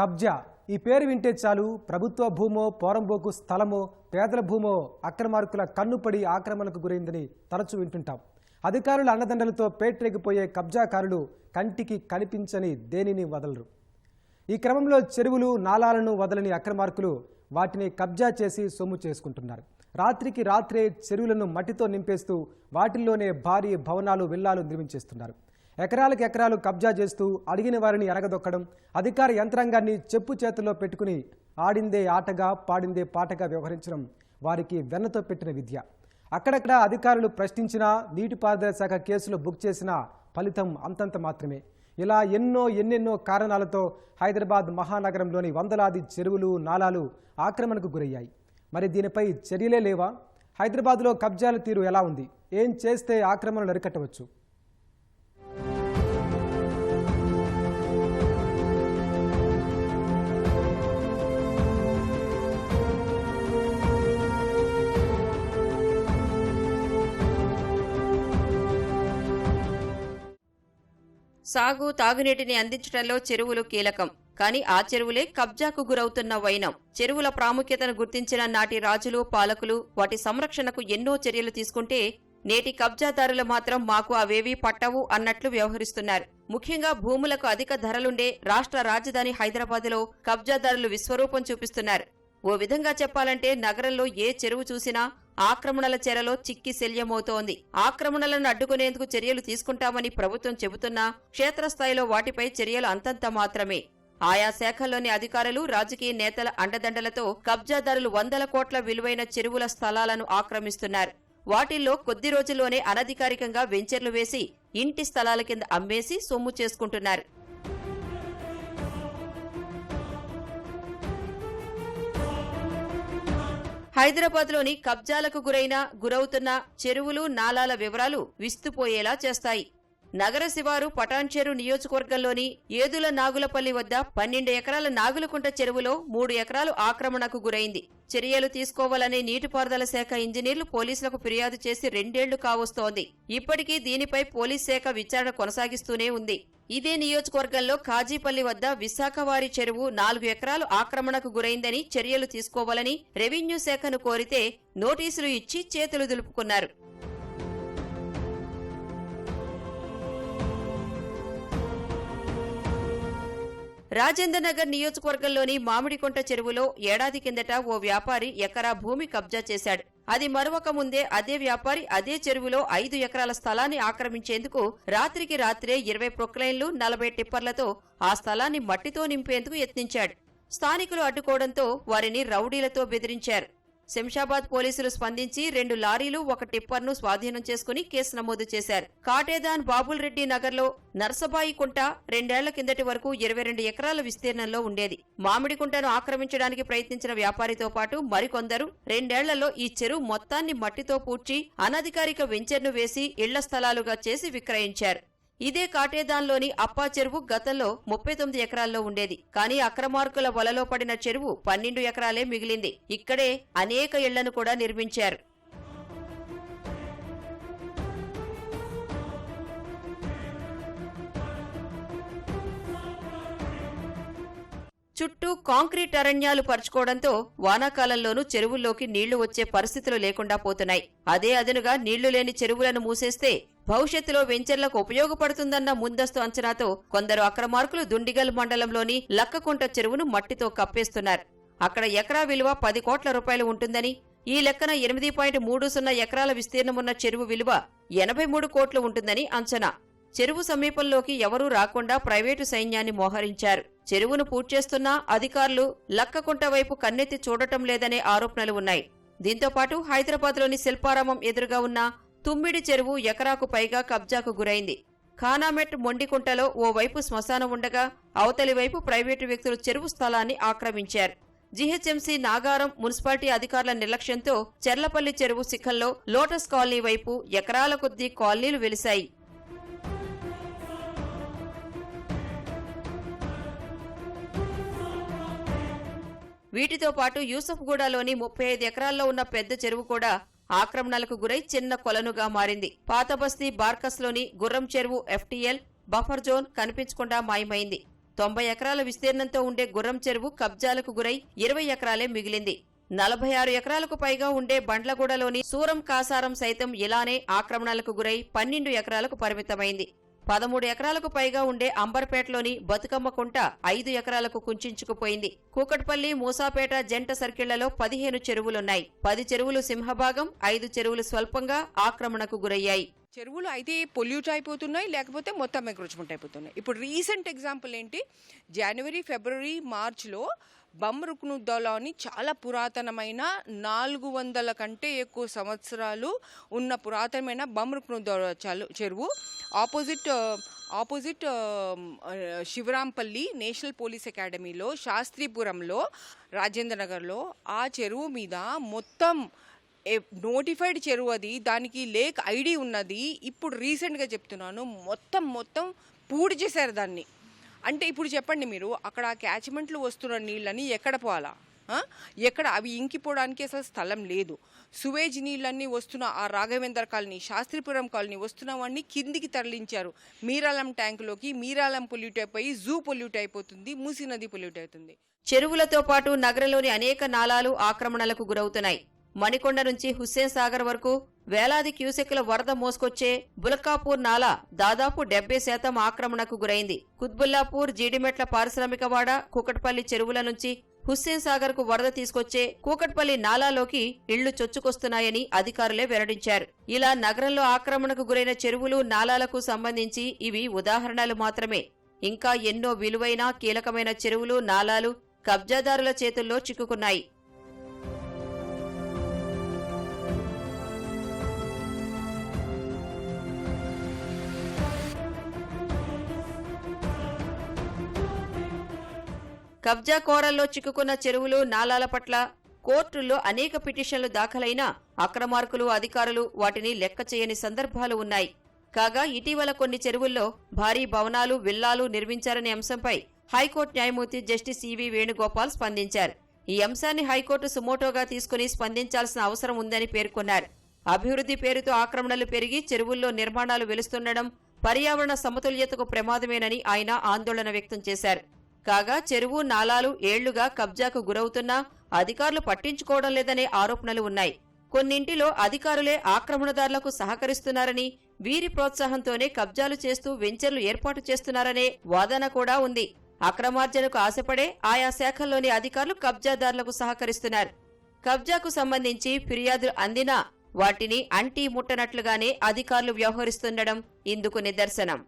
కబ్జా. ఈ పేరు వింటే చాలు. ప్రభుత్వ భూమో పోరంబోకు స్థలమో పేదల భూమో అక్రమార్కుల కన్నుపడి ఆక్రమణకు గురైందని తరచూ వింటుంటాం. అధికారుల అన్నదండలతో పేట్రేగిపోయే కబ్జాకారులు కంటికి కనిపించని దేనిని వదలరు. ఈ క్రమంలో చెరువులు నాలాలను వదలని అక్రమార్కులు వాటిని కబ్జా చేసి సొమ్ము చేసుకుంటున్నారు. రాత్రికి రాత్రే చెరువులను మట్టితో నింపేస్తూ వాటిల్లోనే భారీ భవనాలు విల్లాలు నిర్మించేస్తున్నారు. ఎకరాలకు ఎకరాలు కబ్జా చేస్తూ అడిగిన వారిని ఎరగదొక్కడం అధికార యంత్రాంగాన్ని చెప్పు చేతుల్లో పెట్టుకుని ఆడిందే ఆటగా పాడిందే పాటగా వ్యవహరించడం వారికి వెన్నతో పెట్టిన విద్య. అక్కడక్కడ అధికారులు ప్రశ్నించినా నీటిపారుదల శాఖ కేసులు బుక్ చేసినా ఫలితం అంతంత మాత్రమే. ఇలా ఎన్నో ఎన్నెన్నో కారణాలతో హైదరాబాద్ మహానగరంలోని వందలాది చెరువులు నాలాలు ఆక్రమణకు గురయ్యాయి. మరి దీనిపై చర్యలే లేవా? హైదరాబాద్లో కబ్జాల తీరు ఎలా ఉంది? ఏం చేస్తే ఆక్రమణలు అరికట్టవచ్చు? సాగు తాగునీటిని అందించడంలో చెరువులు కీలకం. కానీ ఆ చెరువులే కబ్జాకు గురవుతున్న వైనం. చెరువుల ప్రాముఖ్యతను గుర్తించిన నాటి రాజులు పాలకులు వాటి సంరక్షణకు ఎన్నో చర్యలు తీసుకుంటే నేటి కబ్జాదారులు మాత్రం మాకు అవేవీ పట్టవు అన్నట్లు వ్యవహరిస్తున్నారు. ముఖ్యంగా భూములకు అధిక ధరలుండే రాష్ట్ర రాజధాని హైదరాబాదులో కబ్జాదారులు విశ్వరూపం చూపిస్తున్నారు. ఓ విధంగా చెప్పాలంటే నగరంలో ఏ చెరువు చూసినా ఆక్రమణల చెరలో చిక్కి శల్యమవుతోంది. ఆక్రమణలను అడ్డుకునేందుకు చర్యలు తీసుకుంటామని ప్రభుత్వం చెబుతున్నా క్షేత్రస్థాయిలో వాటిపై చర్యలు అంతంత మాత్రమే. ఆయా శాఖల్లోని అధికారులు రాజకీయ నేతల అండదండలతో కబ్జాదారులు వందల కోట్ల విలువైన చెరువుల స్థలాలను ఆక్రమిస్తున్నారు. వాటిల్లో కొద్ది రోజుల్లోనే అనధికారికంగా వెంచర్లు వేసి ఇంటి స్థలాల కింద అమ్మేసి సొమ్ము చేసుకుంటున్నారు. హైదరాబాద్లోని కబ్జాలకు గురైన గురవుతున్న చెరువులు నాలాల వివరాలు విస్తుపోయేలా చేస్తాయి. నగర శివారు పటాన్చెరు నియోజకవర్గంలోని ఏదుల నాగులపల్లి వద్ద పన్నెండు ఎకరాల నాగులకుంట చెరువులో మూడు ఎకరాలు ఆక్రమణకు గురైంది. చర్యలు తీసుకోవాలని నీటిపారుదల శాఖ ఇంజనీర్లు పోలీసులకు ఫిర్యాదు చేసి రెండేళ్ళు కావస్తోంది. ఇప్పటికీ దీనిపై పోలీస్ శాఖ విచారణ కొనసాగిస్తూనే ఉంది. ఇదే నియోజకవర్గంలో కాజీపల్లి వద్ద విశాఖవారి చెరువు నాలుగు ఎకరాలు ఆక్రమణకు గురైందని చర్యలు తీసుకోవాలని రెవెన్యూ శాఖను కోరితే నోటీసులు ఇచ్చి చేతులు దులుపుకున్నారు. రాజేంద్రనగర్ నియోజకవర్గంలోని మామిడికొంట చెరువులో ఏడాది కిందట ఓ వ్యాపారి ఎకరా భూమి కబ్జా చేశాడు. అది మరొక ముందే అదే వ్యాపారి అదే చెరువులో ఐదు ఎకరాల స్థలాన్ని ఆక్రమించేందుకు రాత్రికి రాత్రే ఇరవై ప్రొక్లైన్లు నలభై టిప్పర్లతో ఆ స్థలాన్ని మట్టితో నింపేందుకు యత్నించాడు. స్థానికులు అడ్డుకోవడంతో వారిని రౌడీలతో బెదిరించారు. శంషాబాద్ పోలీసులు స్పందించి రెండు లారీలు ఒక టిప్పర్ను స్వాధీనం చేసుకుని కేసు నమోదు చేశారు. కాటేదాన్ బాబుల్ రెడ్డి నగర్లో నర్సబాయి కుంట రెండేళ్ళ కిందటి వరకు ఇరవై రెండు ఎకరాల విస్తీర్ణంలో ఉండేది. మామిడి కుంటను ఆక్రమించడానికి ప్రయత్నించిన వ్యాపారితో పాటు మరికొందరు రెండేళ్ళలో ఈ చెరువు మొత్తాన్ని మట్టితో పూడ్చి అనధికారిక వెంచర్ను వేసి ఇళ్ళ స్థలాలుగా చేసి విక్రయించారు. ఇదే కాటేదాన్లోని అప్పా చెరువు గతంలో ముప్పై తొమ్మిది ఎకరాల్లో ఉండేది. కానీ అక్రమార్కుల వలలో పడిన చెరువు పన్నెండు ఎకరాలే మిగిలింది. ఇక్కడే అనేక ఇళ్ళను కూడా నిర్మించారు. చుట్టూ కాంక్రీట్ అరణ్యాలు పరుచుకోవడంతో వానాకాలంలోనూ చెరువుల్లోకి నీళ్ళు వచ్చే పరిస్థితులు లేకుండా పోతున్నాయి. అదే అదనుగా నీళ్ళు లేని చెరువులను మూసేస్తే భవిష్యత్తులో వెంచర్లకు ఉపయోగపడుతుందన్న ముందస్తు అంచనాతో కొందరు అక్రమార్కులు దుండిగల్ మండలంలోని లక్కకుంట చెరువును మట్టితో కప్పేస్తున్నారు. అక్కడ ఎకరా విలువ పది కోట్ల రూపాయలు ఉంటుందని ఈ లెక్కన ఎనిమిది పాయింట్ మూడు సున్నా ఎకరాల విస్తీర్ణమున్న చెరువు విలువ ఎనభై మూడు కోట్లు ఉంటుందని అంచనా. చెరువు సమీపంలోకి ఎవరూ రాకుండా ప్రైవేటు సైన్యాన్ని మోహరించారు. చెరువును పూడ్చేస్తున్నా అధికారులు లక్కకుంట వైపు కన్నెత్తి చూడటం లేదనే ఆరోపణలు ఉన్నాయి. దీంతో పాటు హైదరాబాద్లోని శిల్పారామం ఎదురుగా ఉన్న తుమ్మిడి చెరువు ఎకరాకు పైగా కబ్జాకు గురైంది. ఖానామెట్ మొండికుంటలో ఓ వైపు శ్మశానం ఉండగా అవతలి వైపు ప్రైవేటు వ్యక్తులు చెరువు స్థలాన్ని ఆక్రమించారు. జీహెచ్ఎంసీ నాగారం మున్సిపాలిటీ అధికారుల నిర్లక్ష్యంతో చెర్లపల్లి చెరువు శిఖంలో లోటస్ కాలనీ వైపు ఎకరాల కొద్దీ కాలనీలు వెలిశాయి. వీటితో పాటు యూసఫ్గూడలోని ముప్పై ఐదు ఎకరాల్లో ఉన్న పెద్ద చెరువు కూడా ఆక్రమణలకు గురై చిన్న కొలనుగా మారింది. పాతబస్తీ బార్కస్లోని గుర్రం చెరువు ఎఫ్టీఎల్ బఫర్ జోన్ కనిపించకుండా మాయమైంది. తొంభై ఎకరాల విస్తీర్ణంతో ఉండే గుర్రం చెరువు కబ్జాలకు గురై ఇరవై ఎకరాలే మిగిలింది. నలభై ఆరు ఎకరాలకు పైగా ఉండే బండ్లగూడలోని సూరం కాసారం సైతం ఇలానే ఆక్రమణలకు గురై పన్నెండు ఎకరాలకు పరిమితమైంది. పదమూడు ఎకరాలకు పైగా ఉండే అంబర్పేటలోని బతుకమ్మ కుంట ఐదు ఎకరాలకు కుంచుకుపోయింది కూకట్పల్లి మూసాపేట జంట సర్కిళ్ళలో పదిహేను చెరువులున్నాయి. పది చెరువులు సింహభాగం ఐదు చెరువులు స్వల్పంగా ఆక్రమణకు గురయ్యాయి. చెరువులు అయితే పొల్యూట్ అయిపోతున్నాయి లేకపోతే మొత్తం ఎంక్రోచ్మెంట్ అయిపోతున్నాయి. ఇప్పుడు రీసెంట్ ఎగ్జాంపుల్ ఏంటి? జనవరి ఫిబ్రవరి మార్చ్లో బమ్రుక్ను అని చాలా పురాతనమైన నాలుగు వందల కంటే ఎక్కువ సంవత్సరాలు ఉన్న పురాతనమైన బమ్రుక్నుద్దౌలా చెరువు. Opposite opposite Shivarampalli national police అకాడమీలో శాస్త్రీపురంలో రాజేంద్ర నగర్లో ఆ చెరువు మీద మొత్తం నోటిఫైడ్ చెరువు అది. దానికి లేక్ ఐడి ఉన్నది. ఇప్పుడు రీసెంట్గా చెప్తున్నాను. మొత్తం మొత్తం పూడి చేశారు దాన్ని. అంటే ఇప్పుడు చెప్పండి మీరు అక్కడ క్యాచ్మెంట్లు వస్తున్న నీళ్ళని ఎక్కడ పోవాలా? ఎక్కడ? అవి ఇంకిపోవడానికి అసలు స్థలం లేదు. సువేజ్ నీళ్ళన్నీ వస్తున్న ఆ రాఘవేంద్ర కాలనీ శాస్త్రిపురం కాలనీ వస్తున్నవన్నీ కిందికి తరలించారు. మీరాలం ట్యాంకులోకి మీరాలం పొల్యూట్ అయిపోయి జూ పొల్యూట్ అయిపోతుంది మూసీ నది పొల్యూట్ అవుతుంది. చెరువులతో పాటు నగరంలోని అనేక నాలాలు ఆక్రమణలకు గురవుతున్నాయి. మణికొండ నుంచి హుస్సేన్ సాగర్ వరకు వేలాది క్యూసెక్కుల వరద మోసుకొచ్చే బులకాపూర్ నాలా దాదాపు డెబ్బై శాతం ఆక్రమణకు గురైంది. కుత్బుల్లాపూర్ జీడిమెట్ల పారిశ్రామికవాడ కూకట్పల్లి చెరువుల నుంచి హుస్సేన్ సాగర్కు వరద తీసుకొచ్చే కూకట్పల్లి నాలాలోకి ఇళ్ళు చొచ్చుకొస్తున్నాయని అధికారులే వెల్లడించారు. ఇలా నగరంలో ఆక్రమణకు గురైన చెరువులు నాలాలకు సంబంధించి ఇవి ఉదాహరణలు మాత్రమే. ఇంకా ఎన్నో విలువైన కీలకమైన చెరువులు నాలాలు కబ్జాదారుల చేతుల్లో చిక్కుకున్నాయి. కబ్జా కోరల్లో చిక్కుకున్న చెరువులు నాలాల పట్ల కోర్టుల్లో అనేక పిటిషన్లు దాఖలైనా అక్రమార్కులు అధికారులు వాటిని లెక్క చేయని సందర్భాలు ఉన్నాయి. కాగా ఇటీవల కొన్ని చెరువుల్లో భారీ భవనాలు విల్లాలు నిర్మించారనే అంశంపై హైకోర్టు న్యాయమూర్తి జస్టిస్ ఈవి వేణుగోపాల్ స్పందించారు. ఈ అంశాన్ని హైకోర్టు సుమోటోగా తీసుకుని స్పందించాల్సిన అవసరం ఉందని పేర్కొన్నారు. అభివృద్ధి పేరుతో ఆక్రమణలు పెరిగి చెరువుల్లో నిర్మాణాలు వెలుస్తుండడం పర్యావరణ సమతుల్యతకు ప్రమాదమేనని ఆయన ఆందోళన వ్యక్తం చేశారు. కాగా చెరువు నాలాలు ఏళ్ళుగా కబ్జాకు గురవుతున్నా అధికారులు పట్టించుకోవడం లేదనే ఆరోపణలు ఉన్నాయి. కొన్నింటిలో అధికారులే ఆక్రమణదారులకు సహకరిస్తున్నారని వీరి ప్రోత్సాహంతోనే కబ్జాలు చేస్తూ వెంచర్లు ఏర్పాటు చేస్తున్నారనే వాదన కూడా ఉంది. అక్రమార్జనకు ఆశపడే ఆయా శాఖల్లోని అధికారులు కబ్జాదారులకు సహకరిస్తున్నారు. కబ్జాకు సంబంధించి ఫిర్యాదులు అందినా వాటిని అంటీ ముట్టనట్లుగానే అధికారులు వ్యవహరిస్తుండడం ఇందుకు నిదర్శనం.